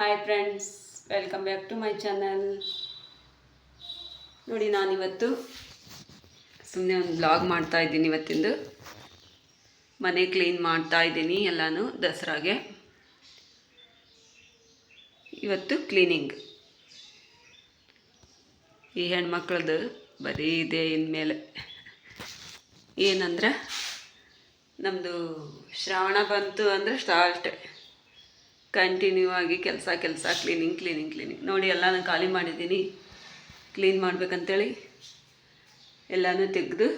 Hi friends welcome back to my channel ನೋಡಿ, ನಾನಿವತ್ತು ಸುಮ್ಮನೆ ಒಂದು ಬ್ಲಾಗ್ ಮಾಡ್ತಾ ಇದ್ದೀನಿ ಇವತ್ತಿಂದು. ಮನೆ ಕ್ಲೀನ್ ಮಾಡ್ತಾ ಇದ್ದೀನಿ ಎಲ್ಲನೂ ದಸರಾಗೆ. ಇವತ್ತು ಕ್ಲೀನಿಂಗ್ ಈ ಹೆಣ್ಮಕ್ಳದ್ದು ಬರೀ ಇದೆ ಇನ್ಮೇಲೆ. ಏನಂದ್ರೆ ನಮ್ಮದು ಶ್ರಾವಣ ಬಂತು ಅಂದರೆ ಸ್ಟಾರ್ಟ್ ಕಂಟಿನ್ಯೂ ಆಗಿ ಕೆಲಸ ಕೆಲಸ ಕ್ಲೀನಿಂಗ್ ಕ್ಲೀನಿಂಗ್ ಕ್ಲೀನಿಂಗ್ ನೋಡಿ ಎಲ್ಲನೂ ಖಾಲಿ ಮಾಡಿದ್ದೀನಿ. ಕ್ಲೀನ್ ಮಾಡ್ಬೇಕಂತೇಳಿ ಎಲ್ಲನೂ ತೆಗೆದು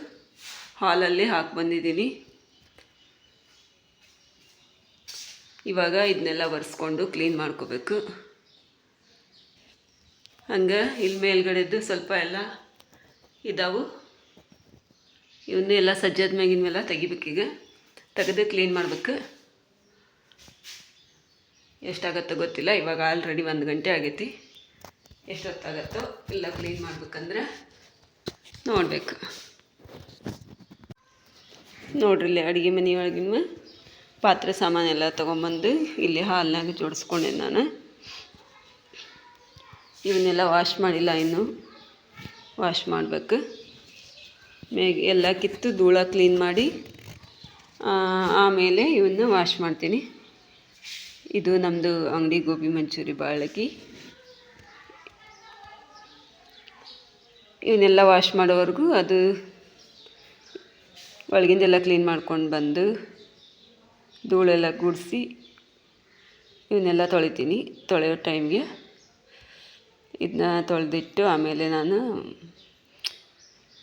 ಹಾಲಲ್ಲಿ ಹಾಕಿ ಬಂದಿದ್ದೀನಿ. ಇವಾಗ ಇದನ್ನೆಲ್ಲ ಒರೆಸ್ಕೊಂಡು ಕ್ಲೀನ್ ಮಾಡ್ಕೋಬೇಕು. ಹಂಗೆ ಇಲ್ಲಿ ಮೇಲ್ಗಡೆದ್ದು ಸ್ವಲ್ಪ ಎಲ್ಲ ಇದಾವು. ಇವನ್ನೆಲ್ಲ ಸಜ್ಜದ ಮ್ಯಾಗಿನ ಮೇಲೆ ತೆಗಿಬೇಕೀಗ. ತೆಗೆದು ಕ್ಲೀನ್ ಮಾಡ್ಬೇಕು. ಎಷ್ಟಾಗತ್ತೋ ಗೊತ್ತಿಲ್ಲ, ಇವಾಗ ಆಲ್ರೆಡಿ ಒಂದು ಗಂಟೆ ಆಗೈತಿ. ಎಷ್ಟೊತ್ತಾಗತ್ತೋ ಇಲ್ಲ ಕ್ಲೀನ್ ಮಾಡ್ಬೇಕಂದ್ರೆ ನೋಡಬೇಕು. ನೋಡ್ರಿ ಇಲ್ಲಿ ಅಡುಗೆ ಮನೆಯೊಳಗಿನ ಪಾತ್ರೆ ಸಾಮಾನೆಲ್ಲ ತೊಗೊಂಬಂದು ಇಲ್ಲಿ ಹಾಲ್ನಾಗ ಜೋಡಿಸ್ಕೊಂಡೆ ನಾನು. ಇವನ್ನೆಲ್ಲ ವಾಶ್ ಮಾಡಿಲ್ಲ ಇನ್ನು. ವಾಶ್ ಮಾಡಬೇಕು. ಮೇ ಎಲ್ಲ ಕಿತ್ತು ಧೂಳ ಕ್ಲೀನ್ ಮಾಡಿ ಆಮೇಲೆ ಇವನ್ನ ವಾಶ್ ಮಾಡ್ತೀನಿ. ಇದು ನಮ್ಮದು ಅಂಗಡಿ ಗೋಬಿ ಮಂಚೂರಿ ಬಾಳಕಿ ಇವನ್ನೆಲ್ಲ ವಾಶ್ ಮಾಡೋವರೆಗೂ ಅದು ಒಳಗಿಂದೆಲ್ಲ ಕ್ಲೀನ್ ಮಾಡ್ಕೊಂಡು ಬಂದು ಧೂಳೆಲ್ಲ ಗುಡಿಸಿ ಇವನ್ನೆಲ್ಲ ತೊಳಿತೀನಿ. ತೊಳೆಯೋ ಟೈಮ್ಗೆ ಇದನ್ನ ತೊಳೆದಿಟ್ಟು ಆಮೇಲೆ ನಾನು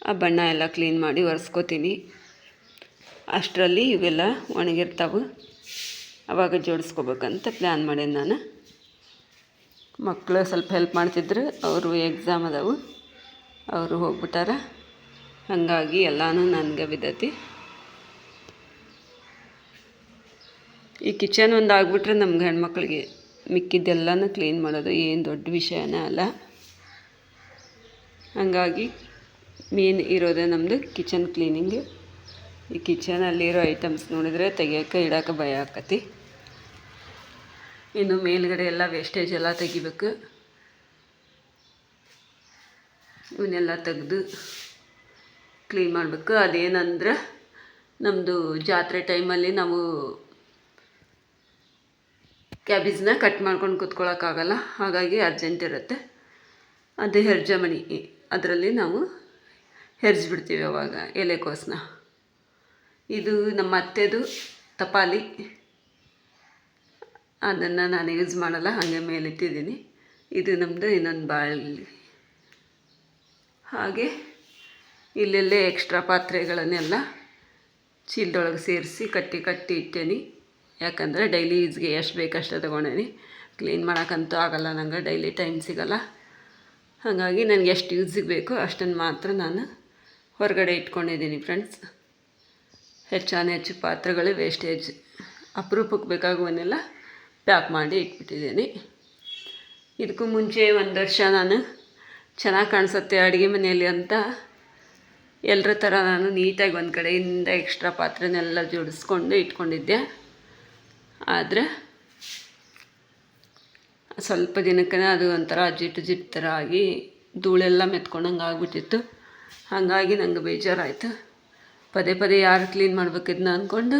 ಆ ಬಣ್ಣ ಎಲ್ಲ ಕ್ಲೀನ್ ಮಾಡಿ ಒರೆಸ್ಕೋತೀನಿ. ಅಷ್ಟರಲ್ಲಿ ಇವೆಲ್ಲ ಒಣಗಿರ್ತಾವೆ. ಅವಾಗ ಜೋಡಿಸ್ಕೋಬೇಕಂತ ಪ್ಲ್ಯಾನ್ ಮಾಡೇನಿ ನಾನು. ಮಕ್ಕಳು ಸ್ವಲ್ಪ ಹೆಲ್ಪ್ ಮಾಡ್ತಿದ್ರು, ಅವರು ಎಕ್ಸಾಮ್ ಅದಾವು, ಅವರು ಹೋಗ್ಬಿಟ್ಟಾರ. ಹಾಗಾಗಿ ಎಲ್ಲನೂ ನನಗೆ ಬಿದ್ದೈತಿ ಈ ಕಿಚನ್ ಒಂದು ಆಗ್ಬಿಟ್ರೆ ನಮ್ಗೆ ಹೆಣ್ಮಕ್ಳಿಗೆ ಮಿಕ್ಕಿದ್ದೆಲ್ಲನೂ ಕ್ಲೀನ್ ಮಾಡೋದು ಏನು ದೊಡ್ಡ ವಿಷಯನೇ ಅಲ್ಲ. ಹಾಗಾಗಿ ಮೇನ್ ಇರೋದೇ ನಮ್ಮದು ಕಿಚನ್ ಕ್ಲೀನಿಂಗ್ ಈ ಕಿಚನಲ್ಲಿರೋ ಐಟಮ್ಸ್ ನೋಡಿದರೆ ತೆಗಿಯೋಕ್ಕೆ ಇಡೋಕೆ ಭಯ ಆಕತಿ. ಇನ್ನು ಮೇಲ್ಗಡೆ ಎಲ್ಲ ವೇಸ್ಟೇಜ್ ಎಲ್ಲ ತೆಗಿಬೇಕು. ಇವನ್ನೆಲ್ಲ ತೆಗೆದು ಕ್ಲೀನ್ ಮಾಡಬೇಕು. ಅದೇನಂದ್ರೆ ನಮ್ಮದು ಜಾತ್ರೆ ಟೈಮಲ್ಲಿ ನಾವು ಕ್ಯಾಬೇಜ್ನ ಕಟ್ ಮಾಡ್ಕೊಂಡು ಕೂತ್ಕೊಳ್ಳೋಕ್ಕಾಗಲ್ಲ ಹಾಗಾಗಿ ಅರ್ಜೆಂಟ್ ಇರುತ್ತೆ. ಅದೇ ಹೆರ್ಜಮಣಿ ಅದರಲ್ಲಿ ನಾವು ಹೆರ್ಜಿಬಿಡ್ತೀವಿ ಅವಾಗ ಎಲೆಕೋಸನ್ನ ಇದು ನಮ್ಮ ಅತ್ತೆದು ತಪಾಲಿ. ಅದನ್ನು ನಾನು ಯೂಸ್ ಮಾಡಲ್ಲ, ಹಾಗೆ ಮೇಲಿಟ್ಟಿದ್ದೀನಿ. ಇದು ನಮ್ಮದು ಇನ್ನೊಂದು ಬಾಳಿ ಹಾಗೆ ಇಲ್ಲೆಲ್ಲೇ ಎಕ್ಸ್ಟ್ರಾ ಪಾತ್ರೆಗಳನ್ನೆಲ್ಲ ಚೀಲದೊಳಗೆ ಸೇರಿಸಿ ಕಟ್ಟಿ ಕಟ್ಟಿ ಇಟ್ಟೇನಿ. ಯಾಕಂದರೆ ಡೈಲಿ ಯೂಸ್ಗೆ ಎಷ್ಟು ಬೇಕಷ್ಟೇ ತೊಗೊಂಡೇನಿ. ಕ್ಲೀನ್ ಮಾಡೋಕ್ಕಂತೂ ಆಗಲ್ಲ, ನಂಗೆ ಡೈಲಿ ಟೈಮ್ ಸಿಗಲ್ಲ. ಹಾಗಾಗಿ ನನಗೆ ಎಷ್ಟು ಯೂಸಿಗೆ ಬೇಕೋ ಅಷ್ಟನ್ನು ಮಾತ್ರ ನಾನು ಹೊರಗಡೆ ಇಟ್ಕೊಂಡಿದ್ದೀನಿ ಫ್ರೆಂಡ್ಸ್ ಹೆಚ್ಚಾನ ಹೆಚ್ಚು ಪಾತ್ರೆಗಳು ವೇಸ್ಟೇಜ್ ಅಪರೂಪಕ್ಕೆ ಬೇಕಾಗುವನ್ನೆಲ್ಲ ಪ್ಯಾಕ್ ಮಾಡಿ ಇಟ್ಬಿಟ್ಟಿದ್ದೀನಿ. ಇದಕ್ಕೂ ಮುಂಚೆ ಒಂದು ವರ್ಷ ನಾನು ಚೆನ್ನಾಗಿ ಕಾಣಿಸುತ್ತೆ ಅಡುಗೆ ಮನೆಯಲ್ಲಿ ಅಂತ ಎಲ್ಲರ ಥರ ನಾನು ನೀಟಾಗಿ ಒಂದು ಕಡೆಯಿಂದ ಎಕ್ಸ್ಟ್ರಾ ಪಾತ್ರೆನೆಲ್ಲ ಜೋಡಿಸ್ಕೊಂಡು ಇಟ್ಕೊಂಡಿದ್ದೆ. ಆದರೆ ಸ್ವಲ್ಪ ದಿನಕ್ಕೇ ಅದು ಒಂಥರ ಜಿಟ್ಟು ಜಿಟ್ಟು ಥರ ಆಗಿ ಧೂಳೆಲ್ಲ ಮೆತ್ಕೊಂಡಂಗೆ ಆಗಿಬಿಟ್ಟಿತ್ತು. ಹಾಗಾಗಿ ನಂಗೆ ಬೇಜಾರಾಯಿತು. ಪದೇ ಪದೇ ಯಾರು ಕ್ಲೀನ್ ಮಾಡ್ಬೇಕಿದ್ನ ಅಂದ್ಕೊಂಡು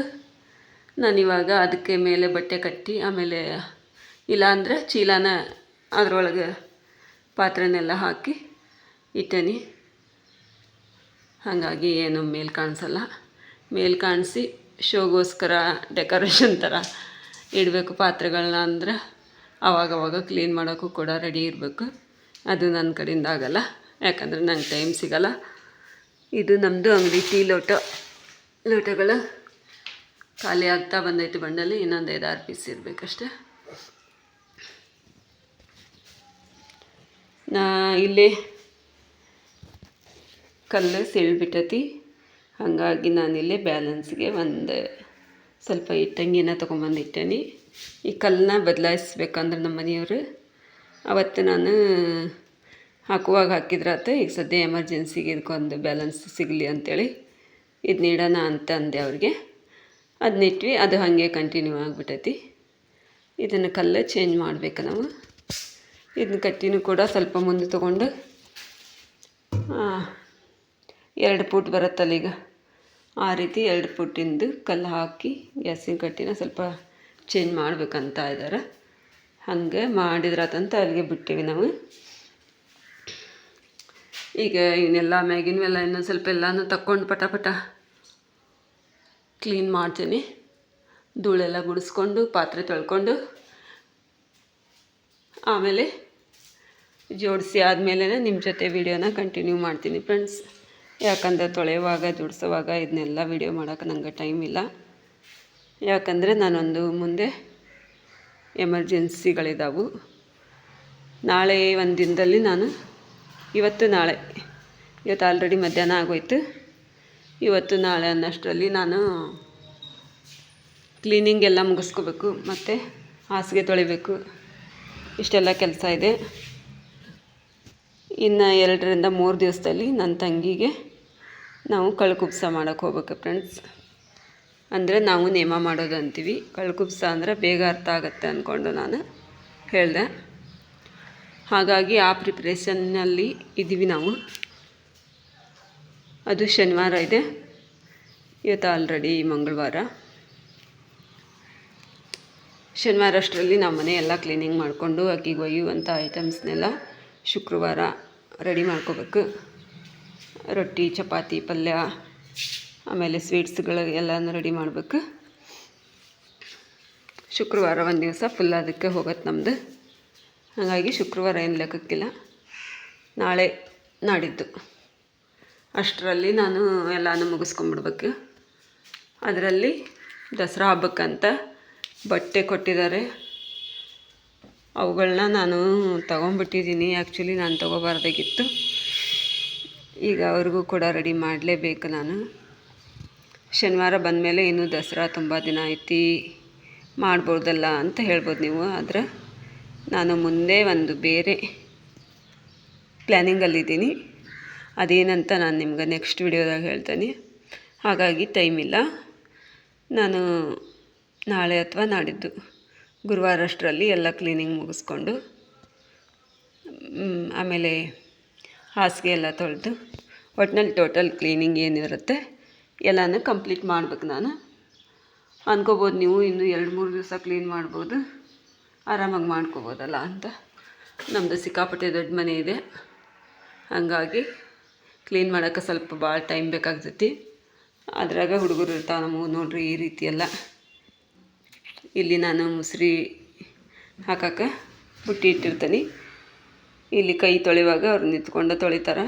ನಾನಿವಾಗ ಅದಕ್ಕೆ ಮೇಲೆ ಬಟ್ಟೆ ಕಟ್ಟಿ, ಆಮೇಲೆ ಇಲ್ಲಾಂದರೆ ಚೀಲನ ಅದರೊಳಗೆ ಪಾತ್ರೆನೆಲ್ಲ ಹಾಕಿ ಇಟ್ಟೇನಿ. ಹಾಗಾಗಿ ಏನು ಮೇಲ್ ಕಾಣಿಸಲ್ಲ. ಮೇಲ್ ಕಾಣಿಸಿ ಶೋಗೋಸ್ಕರ ಡೆಕೋರೇಷನ್ ಥರ ಇಡಬೇಕು ಪಾತ್ರೆಗಳನ್ನ ಅಂದ್ರೆ. ಆವಾಗವಾಗ ಕ್ಲೀನ್ ಮಾಡೋಕ್ಕೂ ಕೂಡ ರೆಡಿ ಇರಬೇಕು. ಅದು ನನ್ನ ಕಡೆಯಿಂದ ಆಗಲ್ಲ. ಯಾಕಂದರೆ ನಂಗೆ ಟೈಮ್ ಸಿಗಲ್ಲ. ಇದು ನಮ್ಮದು ಅಂಗಡಿ ಟೀ ಲೋಟ. ಲೋಟಗಳು ಖಾಲಿ ಆಗ್ತಾ ಬಂದೈತೆ ಬಂಡಲ್ಲಿ ಇನ್ನೊಂದು ಐದಾರು ಪೀಸ್ ಇರಬೇಕಷ್ಟೆ. ನಾ ಇಲ್ಲಿ ಕಲ್ಲು ಸೆಳ್ಬಿಟ್ಟತಿ. ಹಾಗಾಗಿ ನಾನಿಲ್ಲಿ ಬ್ಯಾಲೆನ್ಸ್ಗೆ ಒಂದು ಸ್ವಲ್ಪ ಇಟ್ಟಂಗಿನ ತೊಗೊಂಬಂದು ಇಟ್ಟೇನಿ. ಈ ಕಲ್ಲನ್ನ ಬದಲಾಯಿಸ್ಬೇಕಂದ್ರೆ ನಮ್ಮ ಮನೆಯವರು. ಅವತ್ತು ನಾನು ಹಾಕುವಾಗ ಹಾಕಿದ್ರಾತು ಈಗ ಸದ್ಯ ಎಮರ್ಜೆನ್ಸಿಗೆ ಇದಕ್ಕೊಂದು ಬ್ಯಾಲೆನ್ಸ್ ಸಿಗಲಿ ಅಂಥೇಳಿ ಇದು ನೀಡೋಣ ಅಂತ ಅಂದೆ ಅವ್ರಿಗೆ. ಅದನ್ನಿಟ್ವಿ ಅದು ಹಾಗೆ ಕಂಟಿನ್ಯೂ ಆಗಿಬಿಟ್ಟೈತಿ. ಇದನ್ನು ಕಲ್ಲು ಚೇಂಜ್ ಮಾಡಬೇಕು ನಾವು. ಇದನ್ನ ಕಟ್ಟಿನೂ ಕೂಡ ಸ್ವಲ್ಪ ಮುಂದೆ ತೊಗೊಂಡು ಎರಡು ಫುಟ್ ಬರುತ್ತಲ್ಲ ಈಗ. ಆ ರೀತಿ ಎರಡು ಫುಟ್ಟಿಂದು ಕಲ್ಲು ಹಾಕಿ, ಗ್ಯಾಸಿನ ಕಟ್ಟಿನ ಸ್ವಲ್ಪ ಚೇಂಜ್ ಮಾಡ್ಬೇಕಂತ ಇದ್ದಾರೆ ಹಾಗೆ ಮಾಡಿದ್ರಾತಂತ ಅಲ್ಲಿಗೆ ಬಿಟ್ಟಿವಿ ನಾವು. ಈಗ ಇವನ್ನೆಲ್ಲ ಮ್ಯಾಗಿನ ಮೇಲೆ ಇನ್ನೊಂದು ಸ್ವಲ್ಪ ಎಲ್ಲನೂ ತಕ್ಕೊಂಡು ಪಟ ಪಟ ಕ್ಲೀನ್ ಮಾಡ್ತೀನಿ. ಧೂಳೆಲ್ಲ ಗುಡಿಸ್ಕೊಂಡು, ಪಾತ್ರೆ ತೊಳ್ಕೊಂಡು, ಆಮೇಲೆ ಜೋಡಿಸಿ ಆದಮೇಲೆ ನಿಮ್ಮ ಜೊತೆ ವಿಡಿಯೋನ ಕಂಟಿನ್ಯೂ ಮಾಡ್ತೀನಿ ಫ್ರೆಂಡ್ಸ್ ಯಾಕಂದರೆ ತೊಳೆಯುವಾಗ ಜೋಡಿಸೋವಾಗ ಇದನ್ನೆಲ್ಲ ವಿಡಿಯೋ ಮಾಡೋಕೆ ನನಗೆ ಟೈಮ್ ಇಲ್ಲ. ಯಾಕಂದರೆ ನಾನೊಂದು ಮುಂದೆ ಎಮರ್ಜೆನ್ಸಿಗಳಿದ್ದಾವೆ ನಾಳೆ ಒಂದು ದಿನದಲ್ಲಿ ನಾನು ಇವತ್ತು ನಾಳೆ. ಇವತ್ತು ಆಲ್ರೆಡಿ ಮಧ್ಯಾಹ್ನ ಆಗೋಯ್ತು. ಇವತ್ತು ನಾಳೆ ಅನ್ನೋಷ್ಟರಲ್ಲಿ ನಾನು ಕ್ಲೀನಿಂಗ್ ಎಲ್ಲ ಮುಗಿಸ್ಕೋಬೇಕು, ಮತ್ತು ಹಾಸಿಗೆ ತೊಳಿಬೇಕು. ಇಷ್ಟೆಲ್ಲ ಕೆಲಸ ಇದೆ. ಇನ್ನು ಎರಡರಿಂದ ಮೂರು ದಿವಸದಲ್ಲಿ ನನ್ನ ತಂಗಿಗೆ ನಾವು ಕಳ್ಕುಬ್ಸ ಮಾಡೋಕ್ಕೆ ಹೋಗ್ಬೇಕು ಫ್ರೆಂಡ್ಸ್ ಅಂದರೆ ನಾವು ನೇಮ ಮಾಡೋದು ಅಂತೀವಿ ಕಳ್ಕುಬ್ಸ ಅಂದರೆ ಬೇಗ ಅರ್ಥ ಆಗುತ್ತೆ ಅಂದ್ಕೊಂಡು ನಾನು ಹೇಳಿದೆ. ಹಾಗಾಗಿ ಆ ಪ್ರಿಪ್ರೇಷನ್ನಲ್ಲಿ ಇದ್ದೀವಿ ನಾವು. ಅದು ಶನಿವಾರ ಇದೆ. ಇವತ್ತು ಆಲ್ರೆಡಿ ಮಂಗಳವಾರ. ಶನಿವಾರ ಅಷ್ಟರಲ್ಲಿ ನಾವು ಮನೆ ಎಲ್ಲ ಕ್ಲೀನಿಂಗ್ ಮಾಡಿಕೊಂಡು ಅಕ್ಕಿಗೆ ಒಯ್ಯುವಂಥ ಐಟಮ್ಸ್ನೆಲ್ಲ ಶುಕ್ರವಾರ ರೆಡಿ ಮಾಡ್ಕೋಬೇಕು. ರೊಟ್ಟಿ, ಚಪಾತಿ, ಪಲ್ಯ, ಆಮೇಲೆ ಸ್ವೀಟ್ಸ್ಗಳು ಎಲ್ಲನೂ ರೆಡಿ ಮಾಡಬೇಕು. ಶುಕ್ರವಾರ ಒಂದು ದಿವಸ ಫುಲ್ ಅದಕ್ಕೆ ಹೋಗುತ್ತೆ ನಮ್ಮದು ಹಾಗಾಗಿ ಶುಕ್ರವಾರ ಏನು ಲೆಕ್ಕಕ್ಕಿಲ್ಲ. ನಾಳೆ ನಾಡಿದ್ದು. ಅಷ್ಟರಲ್ಲಿ ನಾನು ಎಲ್ಲನೂ ಮುಗಿಸ್ಕೊಂಡ್ಬಿಡ್ಬೇಕು. ಅದರಲ್ಲಿ ದಸರಾ ಹಬ್ಬಕ್ಕಂತ ಬಟ್ಟೆ ಕೊಟ್ಟಿದ್ದಾರೆ. ಅವುಗಳನ್ನ ನಾನು ತೊಗೊಂಡ್ಬಿಟ್ಟಿದ್ದೀನಿ. ಆ್ಯಕ್ಚುಲಿ ನಾನು ತೊಗೋಬಾರ್ದಾಗಿತ್ತು. ಈಗ ಅವ್ರಿಗೂ ಕೂಡ ರೆಡಿ ಮಾಡಲೇಬೇಕು ನಾನು. ಶನಿವಾರ ಬಂದಮೇಲೆ ಇನ್ನೂ ದಸರಾ ತುಂಬ ದಿನ ಐತಿ. ಮಾಡ್ಬೋದಲ್ಲ ಅಂತ ಹೇಳ್ಬೋದು ನೀವು, ಆದರೆ ನಾನು ಮುಂದೆ ಒಂದು ಬೇರೆ ಪ್ಲ್ಯಾನಿಂಗಲ್ಲಿದ್ದೀನಿ ಅದೇನಂತ ನಾನು ನಿಮ್ಗೆ ನೆಕ್ಸ್ಟ್ ವಿಡಿಯೋದಾಗ ಹೇಳ್ತೇನೆ. ಹಾಗಾಗಿ ಟೈಮ್ ಇಲ್ಲ. ನಾನು ನಾಳೆ ಅಥವಾ ನಾಡಿದ್ದು ಗುರುವಾರ ಅಷ್ಟರಲ್ಲಿ ಎಲ್ಲ ಕ್ಲೀನಿಂಗ್ ಮುಗಿಸ್ಕೊಂಡು ಆಮೇಲೆ ಹಾಸಿಗೆ ಎಲ್ಲ ತೊಳೆದು, ಒಟ್ನಲ್ಲಿ ಟೋಟಲ್ ಕ್ಲೀನಿಂಗ್ ಏನಿರುತ್ತೆ ಎಲ್ಲನೂ ಕಂಪ್ಲೀಟ್ ಮಾಡ್ಬೇಕು ನಾನು. ಅನ್ಕೋಬೋದು ನೀವು ಇನ್ನೂ ಎರಡು ಮೂರು ದಿವಸ ಕ್ಲೀನ್ ಮಾಡ್ಬೋದು. ಆರಾಮಾಗಿ ಮಾಡ್ಕೋಬೋದಲ್ಲ ಅಂತ. ನಮ್ಮದು ಸಿಕ್ಕಾಪಟ್ಟೆ ದೊಡ್ಡ ಮನೆ ಇದೆ. ಹಾಗಾಗಿ ಕ್ಲೀನ್ ಮಾಡೋಕ್ಕೆ ಸ್ವಲ್ಪ ಭಾಳ ಟೈಮ್ ಬೇಕಾಗ್ತೈತಿ. ಅದ್ರಾಗ ಹುಡುಗರು ಇರ್ತಾವೆ ನಮಗೆ ನೋಡಿರಿ ಈ ರೀತಿ ಎಲ್ಲ ಇಲ್ಲಿ ನಾನು ಮುಸ್ರಿ ಹಾಕಕ್ಕೆ ಬುಟ್ಟಿ ಇಟ್ಟಿರ್ತೀನಿ. ಇಲ್ಲಿ ಕೈ ತೊಳೆಯುವಾಗ ಅವ್ರು ನಿಂತ್ಕೊಂಡು ತೊಳಿತಾರೆ.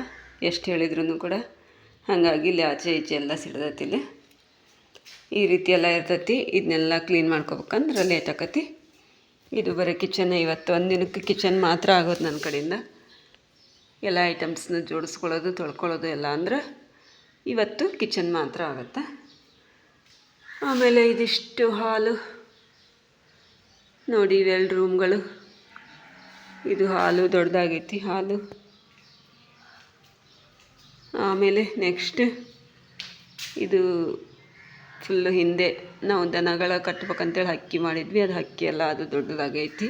ಎಷ್ಟು ಹೇಳಿದ್ರು ಕೂಡ. ಹಾಗಾಗಿ ಇಲ್ಲಿ ಆಚೆ ಈಚೆ ಎಲ್ಲ ಸಿಡ್ದೈತಿ ಇಲ್ಲಿ. ಈ ರೀತಿ ಎಲ್ಲ ಇರ್ತೈತಿ. ಇದನ್ನೆಲ್ಲ ಕ್ಲೀನ್ ಮಾಡ್ಕೋಬೇಕಂದ್ರೆ ಲೇಟ್ ಆಕತಿ. ಇದು ಬರೀ ಕಿಚನ್ ಇವತ್ತು ಒಂದು ದಿನಕ್ಕೆ ಕಿಚನ್ ಮಾತ್ರ ಆಗೋದು ನನ್ನ ಕಡೆಯಿಂದ. ಎಲ್ಲ ಐಟಮ್ಸ್ನ ಜೋಡಿಸ್ಕೊಳ್ಳೋದು, ತೊಳ್ಕೊಳ್ಳೋದು ಎಲ್ಲ ಅಂದ್ರೆ ಇವತ್ತು ಕಿಚನ್ ಮಾತ್ರ ಆಗುತ್ತೆ. ಆಮೇಲೆ ಇದಿಷ್ಟು ಹಾಲು. ನೋಡಿ ಇವೆರಡು ರೂಮ್ಗಳು. ಇದು ಹಾಲು, ದೊಡ್ಡದಾಗೈತಿ ಹಾಲು. ಆಮೇಲೆ ನೆಕ್ಸ್ಟ್ ಇದು ಫುಲ್ಲು ಹಿಂದೆ ನಾವು ದನಗಳ ಕಟ್ಬೇಕಂತೇಳಿ ಹಕ್ಕಿ ಮಾಡಿದ್ವಿ. ಅದು ಹಕ್ಕಿ ಎಲ್ಲ ಅದು ದೊಡ್ಡದಾಗೈತಿ.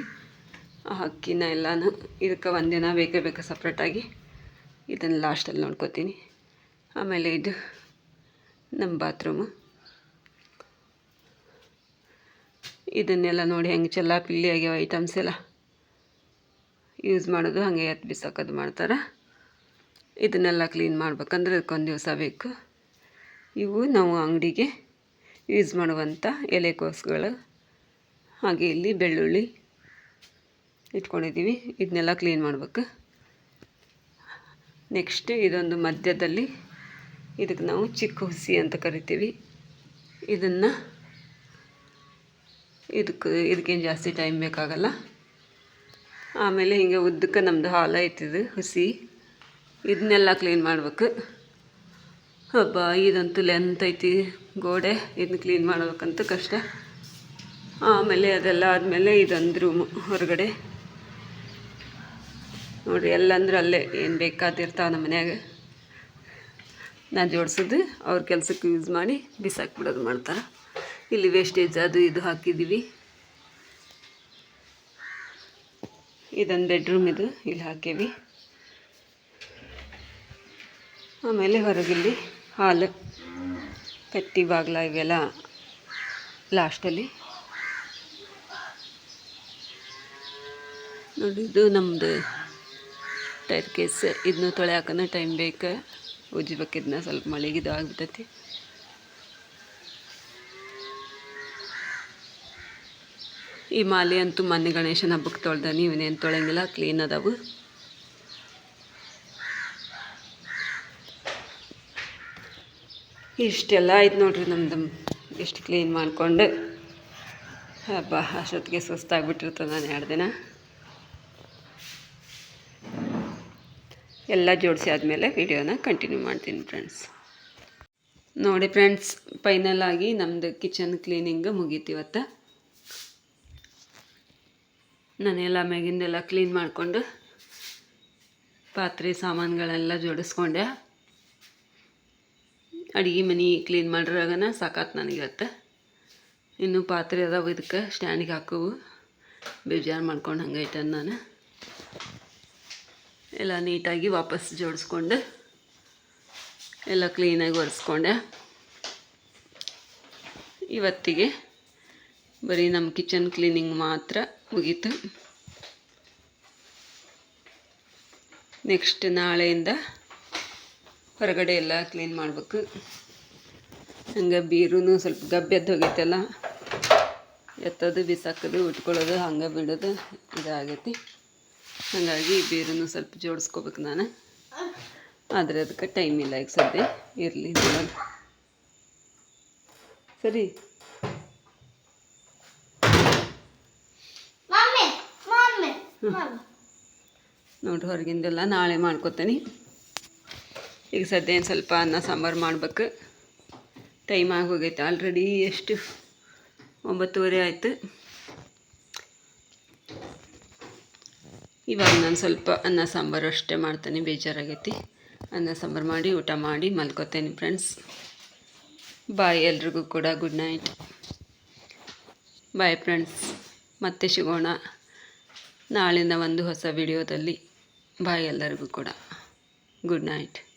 ಆ ಹಕ್ಕಿನ ಎಲ್ಲನೂ ಇದಕ್ಕೆ ಒಂದಿನ ಬೇಕೇ ಬೇಕು ಸಪ್ರೇಟಾಗಿ. ಇದನ್ನು ಲಾಸ್ಟಲ್ಲಿ ನೋಡ್ಕೋತೀನಿ. ಆಮೇಲೆ ಇದು ನಮ್ಮ ಬಾತ್ರೂಮು ಇದನ್ನೆಲ್ಲ ನೋಡಿ ಹೆಂಗೆ ಚೆಲ್ಲ ಪಿಲ್ಲಿ ಆಗ್ಯಾವ ಐಟಮ್ಸ್ ಎಲ್ಲ ಯೂಸ್ ಮಾಡೋದು, ಹಾಗೆ ಎತ್ತು ಬಿಸಾಕೋದು ಮಾಡ್ತಾರೆ. ಇದನ್ನೆಲ್ಲ ಕ್ಲೀನ್ ಮಾಡ್ಬೇಕಂದ್ರೆ ಅದಕ್ಕೊಂದು ದಿವಸ ಬೇಕು. ಇವು ನಾವು ಅಂಗಡಿಗೆ ಯೂಸ್ ಮಾಡುವಂಥ ಎಲೆಕೋಸುಗಳು ಹಾಗೆ ಇಲ್ಲಿ ಬೆಳ್ಳುಳ್ಳಿ ಇಟ್ಕೊಂಡಿದ್ದೀವಿ. ಇದನ್ನೆಲ್ಲ ಕ್ಲೀನ್ ಮಾಡ್ಬೇಕು. ನೆಕ್ಸ್ಟ್ ಇದೊಂದು ಮಧ್ಯದಲ್ಲಿ ಇದಕ್ಕೆ ನಾವು ಚಿಕ್ಕ ಹುಸಿ ಅಂತ ಕರಿತೀವಿ. ಇದನ್ನು ಇದಕ್ಕೆ ಇದಕ್ಕೇನು ಜಾಸ್ತಿ ಟೈಮ್ ಬೇಕಾಗಲ್ಲ. ಆಮೇಲೆ ಹಿಂಗೆ ಉದ್ದಕ್ಕೆ ನಮ್ಮದು ಹಾಲು ಐತಿದು ಹುಸಿ. ಇದನ್ನೆಲ್ಲ ಕ್ಲೀನ್ ಮಾಡ್ಬೇಕು. ಹಬ್ಬ ಇದಂತೂ ಲೆಂತ್ ಐತಿ, ಗೋಡೆ ಇದನ್ನ ಕ್ಲೀನ್ ಮಾಡ್ಬೇಕಂತ ಕಷ್ಟ. ಆಮೇಲೆ ಅದೆಲ್ಲ ಆದಮೇಲೆ ಇದೊಂದು ರೂಮು ಹೊರಗಡೆ. ನೋಡಿರಿ, ಎಲ್ಲಂದ್ರೆ ಅಲ್ಲೇ ಏನು ಬೇಕಾದಿರ್ತಾವೆ ನಮ್ಮ ಮನ್ಯಾಗ. ನಾನು ಜೋಡಿಸೋದು, ಅವ್ರ ಕೆಲಸಕ್ಕೆ ಯೂಸ್ ಮಾಡಿ ಬಿಸಾಕ್ಬಿಡೋದು ಮಾಡ್ತಾರೆ. ಇಲ್ಲಿ ವೇಸ್ಟೇಜ್ ಅದು ಇದು ಹಾಕಿದ್ದೀವಿ ಇದೊಂದು ಬೆಡ್ರೂಮ್ ಇದು, ಇಲ್ಲಿ ಹಾಕೇವಿ. ಆಮೇಲೆ ಹೊರಗಿಲ್ಲಿ ಹಾಲ್, ಕಟ್ಟಿ ಬಾಗ್ಲ ಇವೆಲ್ಲ ಲಾಸ್ಟಲ್ಲಿ. ನೋಡಿ, ಇದು ನಮ್ಮದು ಟೈರ್ ಕೇಸ್. ಇದನ್ನ ತೊಳೆಯಾಕನ ಟೈಮ್ ಬೇಕು. ಉಜ್ಬೇಕು ಇದನ್ನ ಸ್ವಲ್ಪ ಮಳೆಗಿದು ಆಗ್ಬಿಟ್ಟೈತಿ ಈ ಮಾಲೆ ಅಂತೂ ಮೊನ್ನೆ ಗಣೇಶನ ಹಬ್ಬಕ್ಕೆ ತೊಳ್ದಾನೆ, ಇವನೇನು ತೊಳೆಯಂಗಿಲ್ಲ ಕ್ಲೀನ್ ಅದಾವು. ಇಷ್ಟೆಲ್ಲ ಆಯ್ತು ನೋಡ್ರಿ ನಮ್ದು. ಇಷ್ಟು ಕ್ಲೀನ್ ಮಾಡಿಕೊಂಡು. ಹಬ್ಬ, ಅಷ್ಟೊತ್ತಿಗೆ ಸುಸ್ತಾಗ್ಬಿಟ್ಟಿರ್ತದೆ ನಾನು ಎರಡು ದಿನ. ಎಲ್ಲ ಜೋಡಿಸಿ ಆದಮೇಲೆ ವಿಡಿಯೋನ ಕಂಟಿನ್ಯೂ ಮಾಡ್ತೀನಿ ಫ್ರೆಂಡ್ಸ್ ನೋಡಿ ಫ್ರೆಂಡ್ಸ್ ಫೈನಲ್ ಆಗಿ ನಮ್ಮದು ಕಿಚನ್ ಕ್ಲೀನಿಂಗ್ ಮುಗೀತು ಇವತ್ತು. ನಾನೆಲ್ಲ ಮ್ಯಾಗಿಂದೆಲ್ಲ ಕ್ಲೀನ್ ಮಾಡಿಕೊಂಡು, ಪಾತ್ರೆ, ಸಾಮಾನುಗಳೆಲ್ಲ ಜೋಡಿಸ್ಕೊಂಡೆ. ಅಡುಗೆ ಮನೆ ಕ್ಲೀನ್ ಮಾಡಿರಾಗನ ಸಾಕಾತು ನನಗಿವತ್ತು. ಇನ್ನು ಪಾತ್ರೆ ಅದಾವೆ ಇದಕ್ಕೆ ಸ್ಟ್ಯಾಂಡಿಗೆ ಹಾಕೋವು. ಬೇಜಾರು ಮಾಡ್ಕೊಂಡು ಹಂಗೈತೆ ನಾನು. ಎಲ್ಲ ನೀಟಾಗಿ ವಾಪಸ್ ಜೋಡಿಸ್ಕೊಂಡು, ಎಲ್ಲ ಕ್ಲೀನಾಗಿ ಒರೆಸ್ಕೊಂಡೆ. ಇವತ್ತಿಗೆ ಬರೀ ನಮ್ಮ ಕಿಚನ್ ಕ್ಲೀನಿಂಗ್ ಮಾತ್ರ ಮುಗೀತು. ನೆಕ್ಸ್ಟ್ ನಾಳೆಯಿಂದ ಹೊರಗಡೆ ಎಲ್ಲ ಕ್ಲೀನ್ ಮಾಡಬೇಕು. ಹಂಗೆ ಬೀರೂ ಸ್ವಲ್ಪ ಗಬ್ಬೆದ್ದು ಹೋಗೈತಲ್ಲ ಎತ್ತೋದು ಬಿಸಾಕೋದು ಉಟ್ಕೊಳ್ಳೋದು ಹಂಗೆ ಬಿಡೋದು ಇದಾಗೈತಿ. ಹಾಗಾಗಿ ಬೀರೂ ಸ್ವಲ್ಪ ಜೋಡಿಸ್ಕೋಬೇಕು ನಾನು. ಆದರೆ ಅದಕ್ಕೆ ಟೈಮ್ ಇಲ್ಲ ಈಗ ಸದ್ಯ ಇರಲಿ ನೋಡೋಣ ಸರಿ? ನೋಡ್ರಿ ಹೊರಗಿಂದೆಲ್ಲ ನಾಳೆ ಮಾಡ್ಕೊತೀನಿ. ಈಗ ಸದ್ಯ ಏನು ಸ್ವಲ್ಪ ಅನ್ನ, ಸಾಂಬಾರು ಮಾಡ್ಬೇಕು. ಟೈಮ್ ಆಗೋಗೈತೆ. ಆಲ್ರೆಡಿ ಎಷ್ಟು? ಒಂಬತ್ತುವರೆ ಆಯಿತು. ಇವಾಗ ನಾನು ಸ್ವಲ್ಪ ಅನ್ನ, ಸಾಂಬಾರು ಅಷ್ಟೇ ಮಾಡ್ತೀನಿ. ಬೇಜಾರಾಗೈತಿ. ಅನ್ನ, ಸಾಂಬಾರು ಮಾಡಿ, ಊಟ ಮಾಡಿ ಮಲ್ಕೋತೇನೆ ಫ್ರೆಂಡ್ಸ್ ಬಾಯ್ ಎಲ್ರಿಗೂ ಕೂಡ. ಗುಡ್ ನೈಟ್ ಬಾಯ್ ಫ್ರೆಂಡ್ಸ್ ಮತ್ತೆ ಸಿಗೋಣ ನಾಳಿನ ಒಂದು ಹೊಸ ವಿಡಿಯೋದಲ್ಲಿ ಬಾಯ್ ಎಲ್ಲರಿಗೂ ಕೂಡ. Good night